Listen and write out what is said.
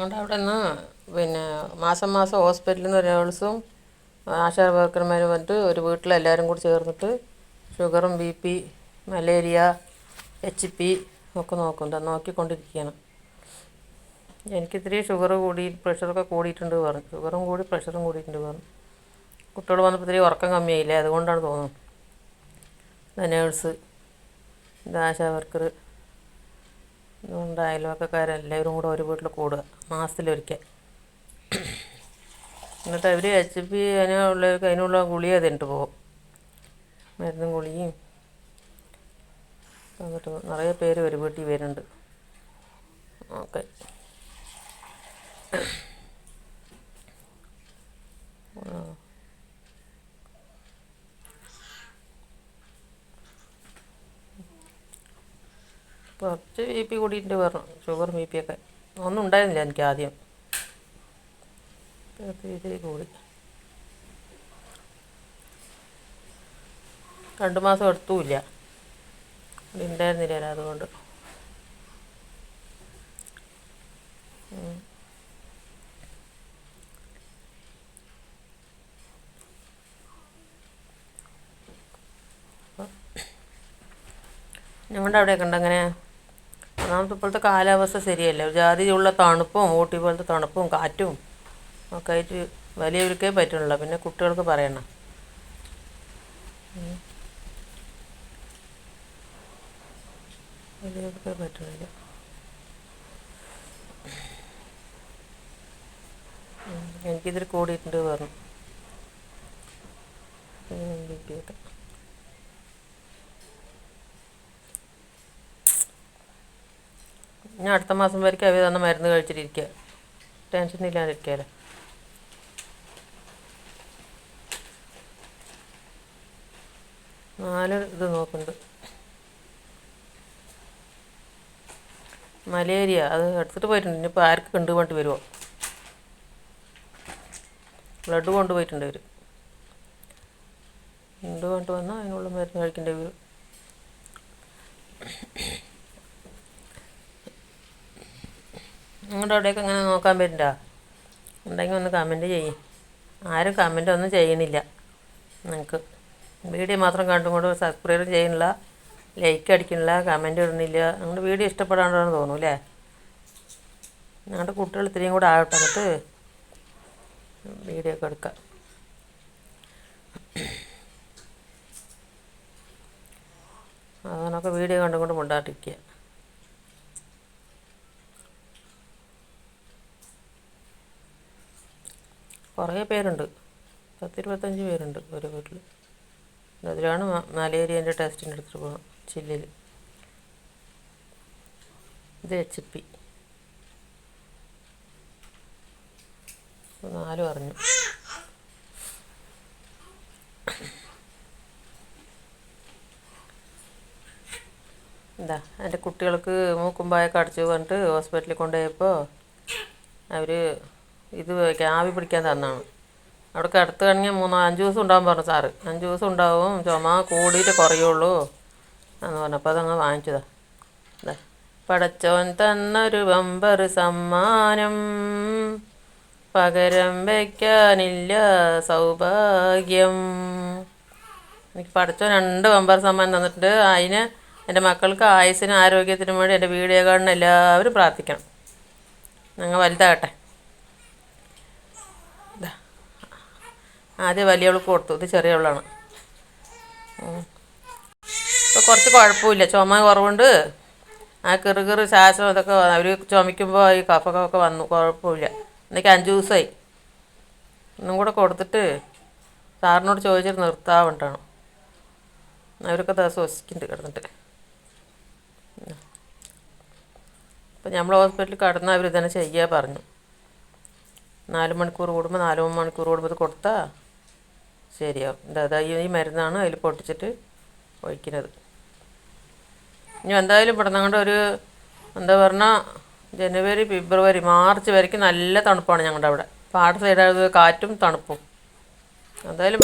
ഞങ്ങളുടെ അവിടെ നിന്ന് പിന്നെ മാസം മാസം ഹോസ്പിറ്റലിൽ നിന്ന് ഒരാൾസും ആശാ വർക്കർമാരും വന്നിട്ട് ഒരു വീട്ടിലെല്ലാവരും കൂടി ചേർന്നിട്ട് ഷുഗറും B P malaria H P ഒക്കെ നോക്കും നോക്കിക്കൊണ്ടിരിക്കുകയാണ്. എനിക്കിത്തിരി ഷുഗർ കൂടി പ്രഷറൊക്കെ കൂടിയിട്ടുണ്ട് പറഞ്ഞു. ഷുഗറും കൂടി പ്രഷറും കൂടിയിട്ടുണ്ട് പറഞ്ഞു. കുട്ടികൾ വന്നപ്പോൾ ഇത്തിരി ഉറക്കം കമ്മിയായില്ലേ? അതുകൊണ്ടാണ് തോന്നുന്നത്. നേഴ്സ് ആശാ വർക്കർ അതുകൊണ്ട് അയൽവക്കക്കാരെല്ലാവരും കൂടെ ഒരു വീട്ടിൽ കൂടുക മാസത്തിലൊരിക്കൽ. എന്നിട്ട് അവർ എച്ച് പി അതിനുള്ളവർക്ക് അതിനുള്ള ഗുളിക തിന്നിട്ട് പോകും. മരുന്നും ഗുളിയും എന്നിട്ട് നിറയെ പേര് ഒരു വീട്ടിൽ വരുന്നുണ്ട്. ഓക്കെ. കുറച്ച് ബി പി കൂടിയിട്ട് പറഞ്ഞു ഷുഗർ ബി പി ഒക്കെ. ഒന്നും ഉണ്ടായിരുന്നില്ല എനിക്ക് ആദ്യം. കൂടി. രണ്ട് മാസം എടുത്തുമില്ല ഉണ്ടായിരുന്നില്ല അതുകൊണ്ട്. ഞങ്ങളുടെ അവിടെയൊക്കെ ഉണ്ട് അങ്ങനെ? ഒന്നാമത്തെ ഇപ്പോഴത്തെ കാലാവസ്ഥ ശരിയല്ല. ഒരു ജാതിയുള്ള തണുപ്പും ഊട്ടി പോലത്തെ തണുപ്പും കാറ്റും ഒക്കെ ആയിട്ട് വലിയവർക്കേ പറ്റുള്ളൂ പിന്നെ കുട്ടികൾക്ക് പറയണം. വലിയവർക്കേ പറ്റുന്നില്ല. എനിക്കിതിൽ കൂടിയിട്ടുണ്ട് പറഞ്ഞു. ബി പി ഒക്കെ ഞാൻ അടുത്ത മാസം വരയ്ക്കും അവർ തന്ന മരുന്ന് കഴിച്ചിട്ടിരിക്കുക. ടെൻഷൻ ഇല്ലാതിരിക്കാമല്ലോ നാല് ഇത് നോക്കുന്നുണ്ട്. മലേരിയ അത് എടുത്തിട്ട് പോയിട്ടുണ്ട്. ഇനിയിപ്പോൾ ആർക്ക് കണ്ടു പറഞ്ഞിട്ട് വരുമോ ബ്ലഡ് കൊണ്ടുപോയിട്ടുണ്ട് അവർ കൊണ്ടുപോയിട്ട് വന്നാൽ അതിനുള്ള മരുന്ന് കഴിക്കേണ്ടി വരും. നിങ്ങളുടെ അവിടെയൊക്കെ അങ്ങനെ നോക്കാൻ പറ്റില്ല ഉണ്ടെങ്കിൽ ഒന്ന് കമന്റ് ചെയ്യും. ആരും കമന്റ് ഒന്നും ചെയ്യണില്ല നിങ്ങൾക്ക് വീഡിയോ മാത്രം കണ്ടും കൊണ്ട് സബ്സ്ക്രൈബ് ചെയ്യണില്ല ലൈക്ക് അടിക്കണില്ല കമന്റ് ഇടുന്നില്ല. നിങ്ങളുടെ വീഡിയോ ഇഷ്ടപ്പെടാണ്ടാണെന്ന് തോന്നുന്നു അല്ലേ? ഞങ്ങളുടെ കുട്ടികൾ ഇത്രയും കൂടെ ആവട്ടെ എന്നിട്ട് വീഡിയോ ഒക്കെ എടുക്കാം. അതിനൊക്കെ വീഡിയോ കണ്ടും കൊണ്ട് മുണ്ടാട്ടിരിക്കുക കുറേ പേരുണ്ട്. പത്തിരുപത്തഞ്ച് പേരുണ്ട് ഒരു വീട്ടിൽ അതിലാണ് മലേറിയന്റെ ടെസ്റ്റിന് എടുത്തിട്ട് പോകണം ചില്ലിൽ ഇത് എച്ച് പി. നാല് പറഞ്ഞു എന്താ എന്റെ കുട്ടികൾക്ക് മൂക്കുമ്പായൊക്കെ അടിച്ചു പറഞ്ഞിട്ട് ഹോസ്പിറ്റലിൽ കൊണ്ടുപോയപ്പോൾ അവർ ഇത് ആവി പിടിക്കാൻ തന്നാണ്. അവിടെ കിടത്ത് കഴിഞ്ഞാൽ മൂന്നോ അഞ്ച് ദിവസം ഉണ്ടാവും പറഞ്ഞു സാറ്. അഞ്ച് ദിവസം ഉണ്ടാവും ചുമ കൂടിയിട്ട് കുറയുള്ളൂ എന്ന് പറഞ്ഞു അപ്പോൾ അതങ്ങ് വാങ്ങിച്ചതാ. പടച്ചോൻ തന്നൊരു ബമ്പർ സമ്മാനം. പകരം വയ്ക്കാനില്ല സൗഭാഗ്യം. എനിക്ക് പടച്ചോൻ രണ്ട് ബമ്പർ സമ്മാനം തന്നിട്ടുണ്ട്. അതിന് എന്റെ മക്കൾക്ക് ആയുസിനും ആരോഗ്യത്തിനും വേണ്ടി എന്റെ വീഡിയോ കാണുന്ന എല്ലാവരും പ്രാർത്ഥിക്കണം. ഞങ്ങൾ വലുതാകട്ടെ. ആദ്യം വലിയവൾക്ക് കൊടുത്തു. ഇത് ചെറിയവളാണ്. ഇപ്പോൾ കുറച്ച് കുഴപ്പമില്ല. ചുമ കുറവുണ്ട്. ആ കിറു കിറു ശ്വാസം ഇതൊക്കെ അവർ ചുമയ്ക്കുമ്പോൾ ഈ കഫമൊക്കെ വന്നു. കുഴപ്പമില്ല. എനിക്ക് അഞ്ച് ദിവസമായി ഒന്നും കൂടെ കൊടുത്തിട്ട് സാറിനോട് ചോദിച്ചിട്ട് നിർത്താവുണ്ടാണ് അവരൊക്കെ ശ്വസിക്കുന്നുണ്ട് കിടന്നിട്ട്. അപ്പം നമ്മൾ ഹോസ്പിറ്റലിൽ കിടന്നാൽ അവർ ഇതന്നെ ചെയ്യാൻ പറഞ്ഞു. നാല് മണിക്കൂർ കൂടുമ്പോൾ നാല് മണിക്കൂർ കൂടുമ്പോൾ ഇത് കൊടുത്താൽ ശരിയാവും ഇതാ ഈ മരുന്നാണ് അതിൽ പൊട്ടിച്ചിട്ട് ഒഴിക്കുന്നത്. ഇനി എന്തായാലും ഇവിടെ നിങ്ങളുടെ ഒരു എന്താ പറഞ്ഞാൽ ജനുവരി ഫെബ്രുവരി മാർച്ച് വരയ്ക്കും നല്ല തണുപ്പാണ് ഞങ്ങളുടെ അവിടെ പാട സൈഡായത് കാറ്റും തണുപ്പും. എന്തായാലും